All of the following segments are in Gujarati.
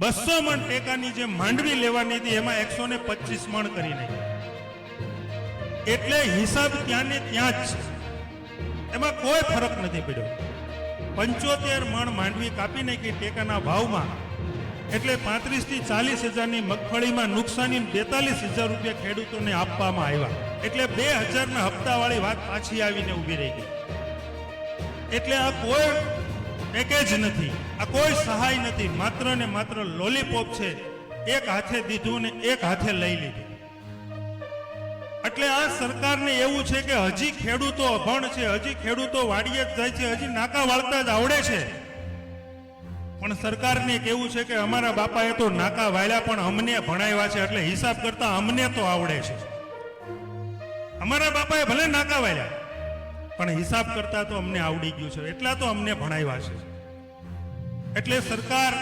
બસો મણ ટેકાની જે માંડવી લેવાની હતી, એમાં એકસો ને પચીસ મણ કરી નાખી એટલે હિસાબ ત્યાં ને ત્યાં જ. છે એમાં કોઈ ફરક નથી પડ્યો. પંચોતેર મણ માંડવી કાપી નાખી ટેકાના ભાવમાં. એટલે પાંત્રીસથી ચાલીસ હજારની મગફળીમાં નુકસાની બેતાલીસ હજાર રૂપિયા ખેડૂતોને આપવામાં આવ્યા. એટલે બે હજારના હપ્તાવાળી વાત પાછી આવીને ઊભી રહી ગઈ. એટલે આ કોઈ પેકેજ નથી. આ કોઈ સહાય નથી. માત્ર ને માત્ર લોલીપોપ છે. એક હાથે દીધું ને એક હાથે લઈ લીધું. એટલે આ સરકારને એવું છે કે હજી ખેડૂતો અભણ છે, હજી ખેડૂતો વાડીએ જ જાય છે, હજી નાકા વાળતા જ આવડે છે. પણ સરકારને કેવું છે કે અમારા બાપાએ તો નાકા વાળ્યા પણ અમને ભણાવ્યા છે, એટલે હિસાબ કરતા અમને તો આવડે છે. અમારા બાપાએ ભલે નાકા વાળ્યા. પણ હિસાબ કરતા તો અમને આવડી ગયું છે. એટલા તો અમને ભણાવ્યા છે. એટલે સરકાર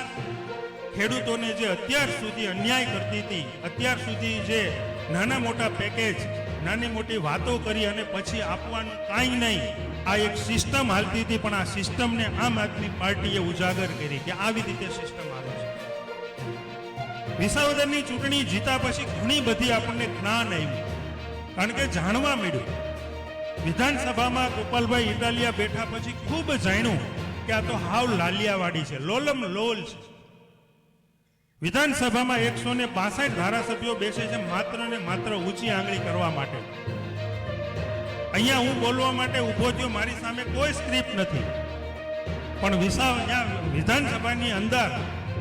ખેડૂતોને જે અત્યાર સુધી અન્યાય કરતી હતી, અત્યાર સુધી જે નાના મોટા પેકેજ નાની મોટી વાતો કરી અને પછી આપવાનું કાંઈ નહીં, આ એક સિસ્ટમ હાલતી હતી, પણ આ સિસ્ટમને આમ આદમી પાર્ટીએ ઉજાગર કરી કે આવી રીતે સિસ્ટમ આવે છે. વિસાવદરની ચૂંટણી જીતા પછી ઘણી બધી આપણને જ્ઞાન આવ્યું. કારણ કે જાણવા મળ્યું વિધાનસભામાં ગોપાલભાઈ ઇટાલિયા બેઠા પછી ખૂબ જાણ્યું કે આ તો હાવ લાલિયાવાડી છે, લોલમ લોલ છે. વિધાનસભામાં એકસો ને બાસઠ ધારાસભ્યો બેસે છે માત્ર ને માત્ર ઊંચી આંગળી કરવા માટે. અહીંયા હું બોલવા માટે ઊભો થયો, મારી સામે કોઈ સ્ક્રિપ્ટ નથી. પણ વિસા વિધાનસભાની અંદર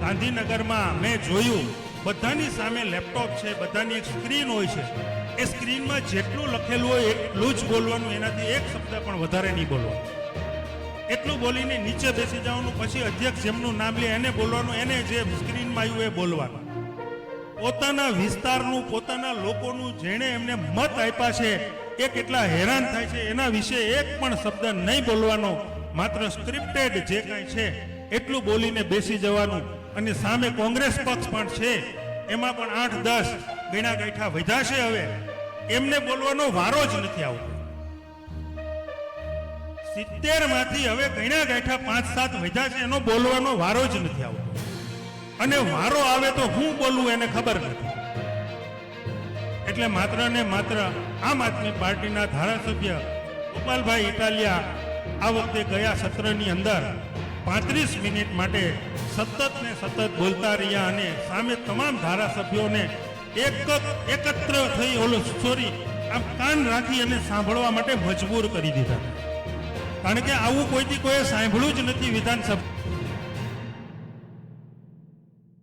ગાંધીનગરમાં મેં જોયું, બધાની સામે લેપટોપ છે, બધાની એક સ્ક્રીન હોય છે. એ સ્ક્રીનમાં જેટલું લખેલું હોય એટલું જ બોલવાનું, એનાથી એક શબ્દ પણ વધારે નહીં બોલવાનું. એટલું બોલીને નીચે બેસી જવાનું, પછી અધ્યક્ષ જેમનું નામ લે, એને બોલવાનું, એને જે સ્ક્રીનમાં આવ્યું એ બોલવાનું. પોતાના વિસ્તારનું, પોતાના લોકોનું જેણે એમને મત આપ્યા છે, એ કેટલા હેરાન થાય છે, એના વિશે એક પણ શબ્દ નહીં બોલવાનો, માત્ર સ્ક્રિપ્ટેડ જે કાંઈ છે, એટલું બોલીને બેસી જવાનું. અને સામે કોંગ્રેસ પક્ષ પણ છે, એમાં પણ આઠ દસ ગણા ગાંઠા વધ્યા છે હવે. એમને બોલવાનો વારો જ નથી આવતો. સિત્તેરમાંથી હવે ગણ્યા ગાંઠા પાંચ સાત વધ્યા છે, એનો બોલવાનો વારો જ નથી આવતો. અને વારો આવે તો હું બોલવું એને ખબર નથી. એટલે માત્ર ને માત્ર આમ આદમી પાર્ટીના ધારાસભ્ય ગોપાલભાઈ ઇટાલિયા આ વખતે ગયા સત્રની અંદર પાંત્રીસ મિનિટ માટે સતત ને સતત બોલતા રહ્યા અને સામે તમામ ધારાસભ્યોને એક એકત્ર થઈ ઓલો સોરી આમ કાન રાખી અને સાંભળવા માટે મજબૂર કરી દીધા. કારણ કે આવું કોઈથી કોઈ સાંભળ્યું જ નથી વિધાનસભા.